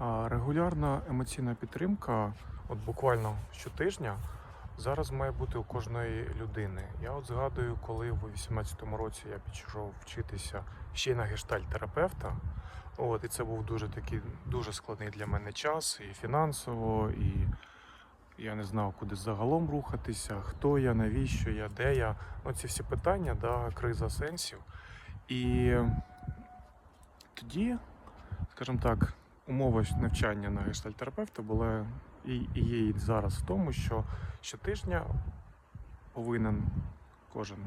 Регулярна емоційна підтримка, от буквально щотижня, зараз має бути у кожної людини. Я от згадую, коли в 18-му році я пішов вчитися ще й на гештальт-терапевта. От, і це був дуже такий дуже складний для мене час, і фінансово, і я не знав, куди загалом рухатися, хто я, навіщо я, де я. Ну, ці всі питання, да, криза сенсів. І тоді, скажімо так, умова навчання на гештальтерапевта була і, і є зараз в тому, що щотижня повинен кожен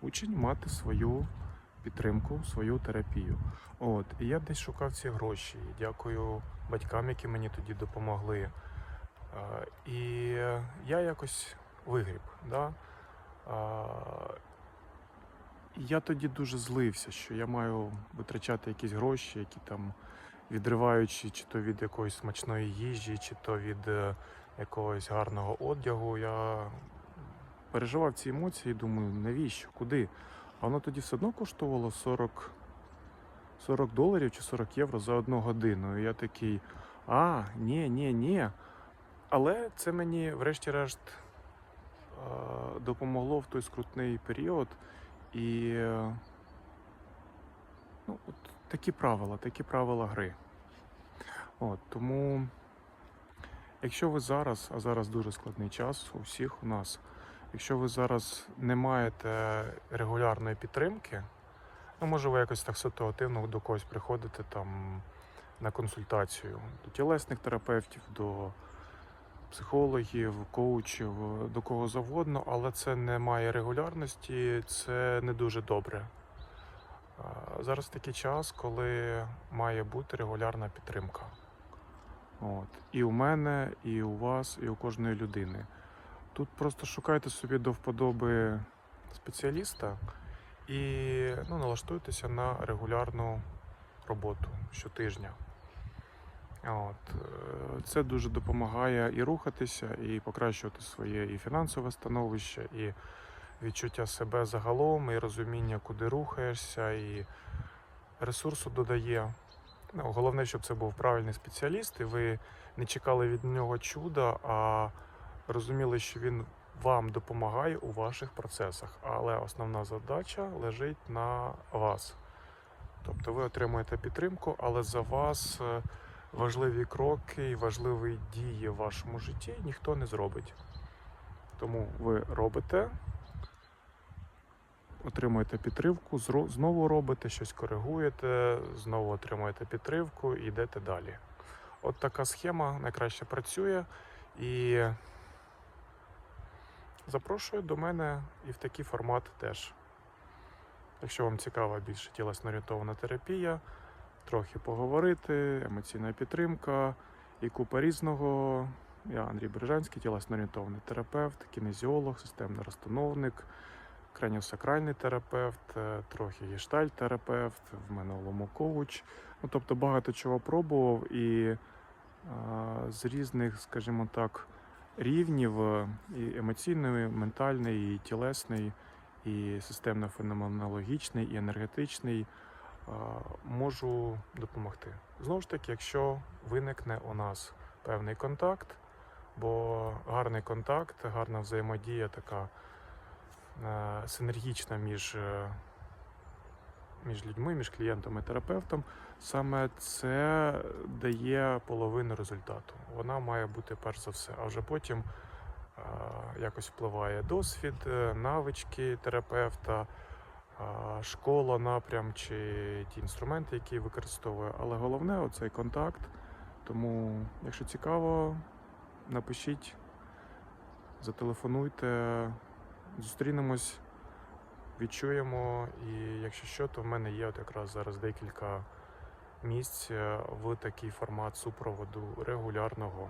учень мати свою підтримку, свою терапію. От, і я десь шукав ці гроші. Дякую батькам, які мені тоді допомогли. Е, І я якось вигріб. Да? Е, Я тоді дуже злився, що я маю витрачати якісь гроші, які там відриваючи, чи то від якоїсь смачної їжі, чи то від е, якогось гарного одягу. Я переживав ці емоції і думаю, навіщо? Куди? А воно тоді все одно коштувало 40, 40 доларів чи 40 євро за одну годину. І я такий, а, ні, ні, ні. Але це мені, врешті-решт, е, допомогло в той скрутний період. І е, ну, такі правила, такі правила гри. От, тому, якщо ви зараз, а зараз дуже складний час у всіх у нас, якщо ви зараз не маєте регулярної підтримки, ну може ви якось так ситуативно до когось приходите там на консультацію, до тілесних терапевтів, до психологів, коучів, до кого завгодно, але це не має регулярності, це не дуже добре. Зараз такий час, коли має бути регулярна підтримка. От. І у мене, і у вас, і у кожної людини. Тут просто шукайте собі до вподоби спеціаліста і ну, налаштуйтеся на регулярну роботу щотижня. От. е, Це дуже допомагає і рухатися, і покращувати своє і фінансове становище, і відчуття себе загалом, і розуміння, куди рухаєшся, і ресурсу додає. Ну, головне, щоб це був правильний спеціаліст, і ви не чекали від нього чуда, а розуміли, що він вам допомагає у ваших процесах. Але основна задача лежить на вас. Тобто ви отримуєте підтримку, але за вас е, важливі кроки і важливі дії в вашому житті ніхто не зробить. Тому ви робите, отримуєте підтримку, знову робите, щось коригуєте, знову отримуєте підтримку і йдете далі. От така схема найкраще працює і запрошую до мене і в такий формат теж. Якщо вам цікава більше тілесно орієнтована терапія, трохи поговорити, емоційна підтримка і купа різного. Я Андрій Бережанський, тілесно орієнтований терапевт, кінезіолог, системний розстановник, краніосакральний терапевт, е, трохи гештальт-терапевт, в минулому коуч. Ну, тобто багато чого пробував і з різних, скажімо так, рівнів е, і емоційний, і ментальний, і тілесний, і системно-феноменологічний, і енергетичний а, можу допомогти. Знову ж таки, якщо виникне у нас певний контакт, бо гарний контакт, гарна взаємодія така е, синергічна між, е, між людьми, між клієнтом і терапевтом, саме це дає половину результату. Вона має бути перш за все, а вже потім е, якось впливає досвід, е, навички терапевта, е, школа, напрям чи ті інструменти, які використовує. Але головне оцей контакт. Тому, якщо цікаво, напишіть, зателефонуйте, зустрінемось, відчуємо. І якщо що, то в мене є от якраз зараз декілька місць е, в такий формат супроводу регулярного.